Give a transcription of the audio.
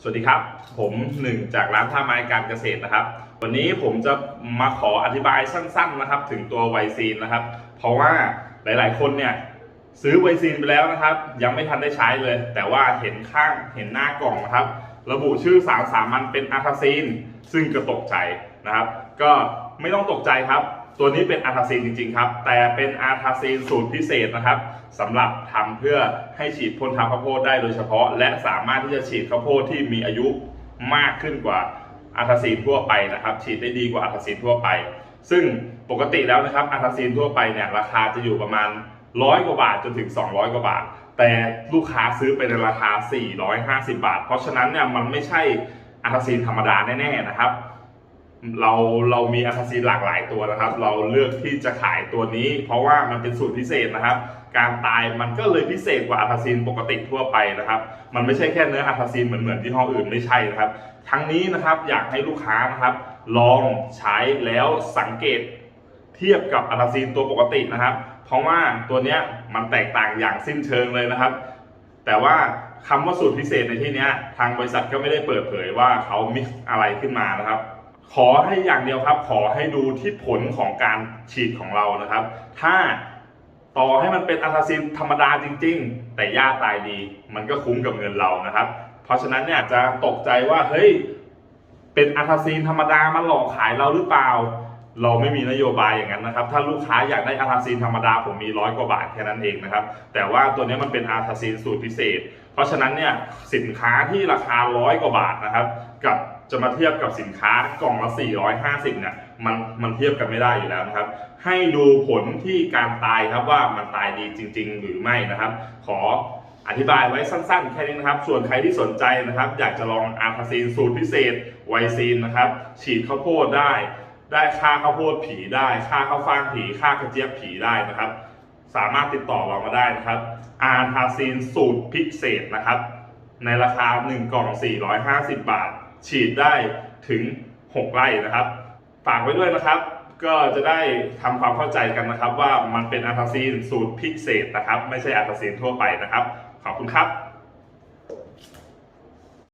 สวัสดีครับ ผมหนึ่งจากร้านท่าไม้การเกษตรนะครับ วันนี้ผมจะมาขออธิบายสั้น ๆนะครับ ถึงตัวไวซีนนะครับ เพราะว่าหลายๆ คนเนี่ยซื้อไวซีนไปแล้วนะครับ ยังไม่ทันได้ใช้เลย แต่ว่าเห็นข้างเห็นหน้ากล่องนะครับ ระบุชื่อสารสามัญเป็นอาทาซีน ซึ่งก็ตกใจนะครับ ก็ไม่ต้องตกใจครับ ตัวนี้เป็นอาทาซีนจริงๆครับ แต่เป็นอาทาซีนสูตรพิเศษนะครับสำหรับทำเพื่อให้ฉีดพ่นทางข้าวโพดได้โดยเฉพาะ และสามารถที่จะฉีดข้าวโพดที่มีอายุมากขึ้นกว่าอาทาซีนทั่วไปนะครับ ฉีดได้ดีกว่าอาทาซีนทั่วไป ซึ่งปกติแล้วนะครับอาทาซีนทั่วไปเนี่ยราคาจะอยู่ประมาณร้อยกว่าบาทจนถึง 200 กว่าบาท แต่ลูกค้าซื้อไปในราคา 450 บาท เพราะฉะนั้นเนี่ยมันไม่ใช่อาทาซีนธรรมดาแน่ๆนะครับ เราเรามีอาคาซีนหลากหลายตัวนะครับ เราเลือกที่จะขายตัวนี้ เพราะว่ามันเป็นสูตรพิเศษนะครับ การตายมันก็เลยพิเศษกว่าอาคาซีนปกติทั่วไปนะครับ มันไม่ใช่แค่เนื้ออาคาซีนเหมือนเหมือนที่ห้องอื่นไม่ใช่นะครับ ทั้งนี้นะครับอยากให้ลูกค้านะครับ ลองใช้แล้วสังเกตเทียบกับอาคาซีนตัวปกตินะครับ เพราะว่าตัวเนี้ยมันแตกต่างอย่างสิ้นเชิงเลยนะครับ แต่ว่าคำว่าสูตรพิเศษในที่นี้ทางบริษัทก็ไม่ได้เปิดเผยว่าเขามิกอะไรขึ้นมานะครับ ขอให้อย่างเดียวครับ ขอให้ดูที่ผลของการฉีดของเรานะครับ ถ้าต่อให้มันเป็นอาทาซินธรรมดาจริง ๆ แต่ย่าตายดี มันก็คุ้มกับเงินเรานะครับ เพราะฉะนั้นเนี่ยจะตกใจว่าเฮ้ยเป็นอาทาซินธรรมดามาหลอกขายเราหรือเปล่า เราไม่มีนโยบายอย่างนั้นนะครับ ถ้าลูกค้าอยากได้อาทาซินธรรมดาผมมีร้อยกว่าบาทแค่นั้นเองนะครับ แต่ว่าตัวนี้มันเป็นอาทาซินสูตรพิเศษ เพราะฉะนั้นเนี่ยสินค้าที่ราคาร้อยกว่าบาทนะครับ กับ จะมาเทียบกับสินค้ากล่องละ 450เนี่ยมันมันเทียบกันไม่ได้อยู่แล้วนะครับ ให้ดูผลที่การตายครับว่ามันตายดีจริง ๆ หรือไม่นะครับ ขออธิบายไว้สั้นๆ แค่นี้นะครับ ส่วนใครที่สนใจนะครับ อยากจะลองอาร์ทาซีนสูตรพิเศษไวซีนนะครับ ฉีดข้าวโพดได้ ได้ค่าข้าวโพดผีได้ ค่าข้าวฟ่างผี ค่ากระเจี๊ยบผีได้นะครับ สามารถติดต่อเรามาได้นะครับอาร์ทาซีนสูตรพิเศษนะครับ ในราคา 1 กล่อง 450 บาท ฉีดได้ถึง 6 ไร่นะครับฝากไว้ด้วยนะครับ ก็จะได้ทำความเข้าใจกันนะครับ ว่ามันเป็นอาร์ทาซีนสูตรพิเศษนะครับ ไม่ใช่อาร์ทาซีนทั่วไปนะครับ ขอบคุณครับ